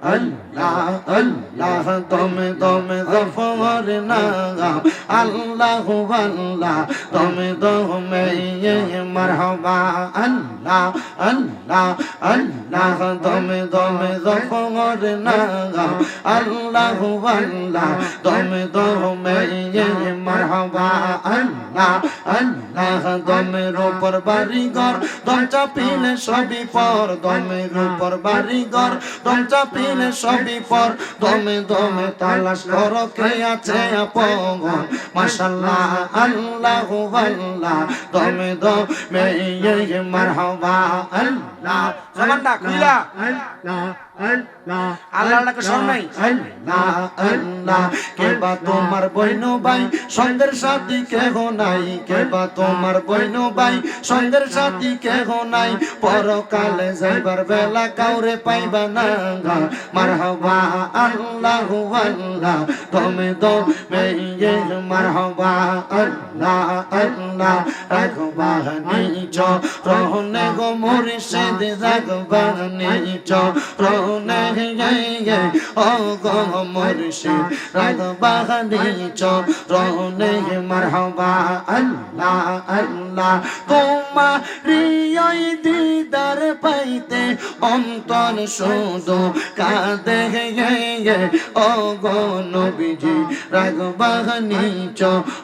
আল্লাহ আল্লাহ তুমি তুমি গফর নাম আল্লাহ আল্লাহ তুমি তুমি মারহাবা আল্লাহ আল্লাহ আল্লাহ তুমি তুমি গফর নাম আল্লাহ আল্লাহ তুমি তুমি মারহাবা আল্লাহ আল্লাহ দমের উপর বাড়ি ঘর দম চাপিলে সবই পর দমের উপর বাড়ি ঘর দম চাপিলে সবই পর দমে দমে তালাশ কর কে আছে আপন? মাশাল্লাহ আল্লাহ আল্লাহ। দমে দমে মারহাবা আল্লাহ জবানটা খুলা আল্লাহ। আল্লাহ আল্লাহ স্মরণ নাই? আল্লাহ আল্লাহ কে বা তোমার বইন ভাই সঙ্গের সাথী কেহ নাই? কে বা তোমার বইন ভাই সঙ্গের সাথী কেহ নাই? পরকালে যাইবার বেলা কাউরে পাইবা না মারহাবা আল্লাহ আল্লাহ তুমি দো মেয়ে মারহাবা আল্লাহ আল্লাহ রাখবা নিচ রহনে গো মুর্শিদ রাখবা নিচ রহনে গে গে ও গো মুর্শিদ রাখবা নিচ রহনে মারহাবা, আল্লাহ আল্লাহ। তোমারি ওই দিদার পাইতে অন্তর শুধু কাঁদে গে গে ও গো নবীজি রাখবা নিচ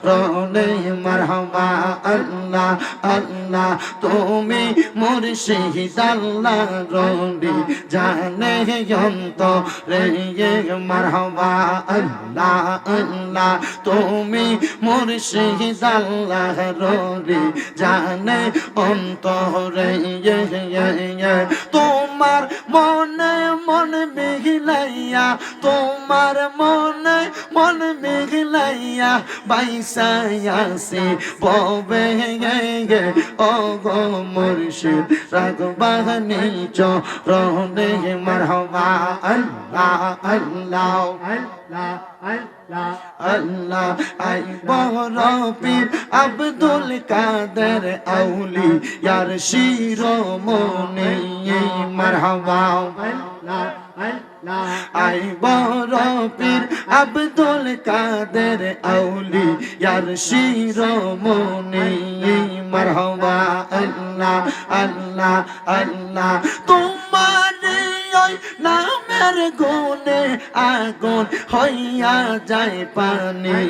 রহনে মারহাবা, আল্লাহ আল্লাহ। তুমি মুর্শিদ আল্লাহ রলি জানে যন্ত রে মারহাবা আল্লাহ আল্লাহ, তুমি মুর্শিদ আল্লাহ রে জানে অন্তরে তোমার মনে মন মেঘলাইয়া তোমার মনে মন মেঘলাইয়া বাইসায়াসি ববে গে ও গো মুর্শিদ রাগবাহ নিচ রহনে মারহবা আল্লাহ আল্লাহ আল্লাহ আল্লাহ আই বড় পীর আব্দুল কাদের আউলি ইয়ার শিরোমণি মারহবা আল্লাহ আই বড় পীর আব্দুল কাদের আউলি ইয়ার শিরোমণি, মারহবা, আল্লাহ আল্লাহ আল্লাহ। তোমার ওই নামের গুণে আগুন হইয়া যায় পানি।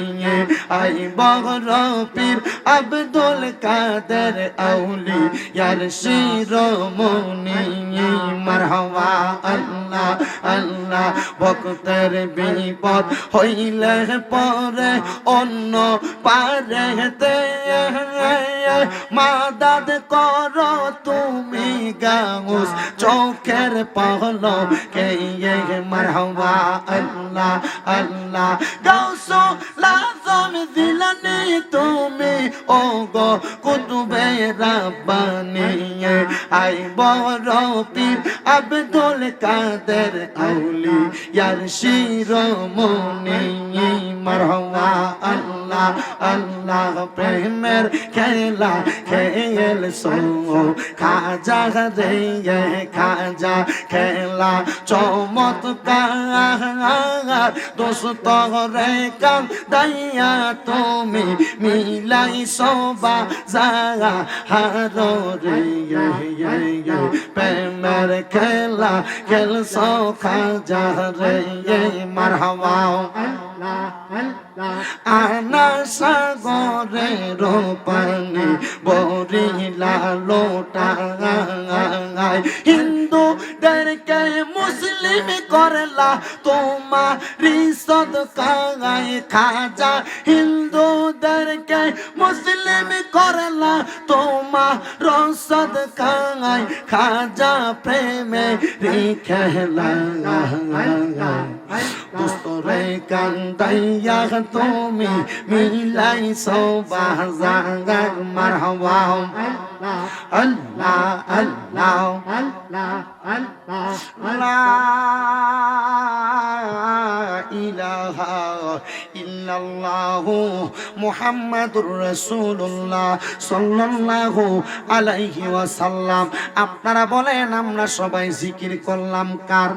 আই বড় পীর আব্দুল কাদের আউলি ইয়ার শিরোমণি, মারহবা, আল্লাহ ভক্তের বিপদ হইলে পরে অন্য পারেতে মাদাদ কর তুমি গাউস চোখের পহল কে মারহবা? আল্লাহ আল্লাহ। গাউস লাজম দিলানি তুমি। ও গো কুতুবে রাব্বানি। আই বড় পীর আব্দুল কাদের আউলি ইয়ার শিরোমণি, মারহবা, আল্লাহ। আল্লাহ প্রেমের খেলা খেল সো খাজা রে খাজা খেলা চমৎকার। দোস্ত রে কান দাইয়া তুমি মিলাই সবা জাগা। হার রে প্রেমের খেলা খেল সো খাজা রে মারহাবা আনা সাগরে রোপানি বরিলা লোটা হিন্দু ডরকে মুসলিম করলা তোমার রিসদ কাগাই খাজা। হিন্দু ডরকে মুসলিম করলা তোমার রসদ কাগাই খাজা প্রেমে রিখলা তুমি মিলাই জাগার আল্লাহ আল্লাহ আল্লাহ আল্লাহ ইল্লাল্লাহু মুহাম্মাদুর রাসূলুল্লাহ সাল্লাল্লাহু আলাইহি ওয়াসাল্লাম আপনারা বলেন আমরা সবাই জিকির করলাম কার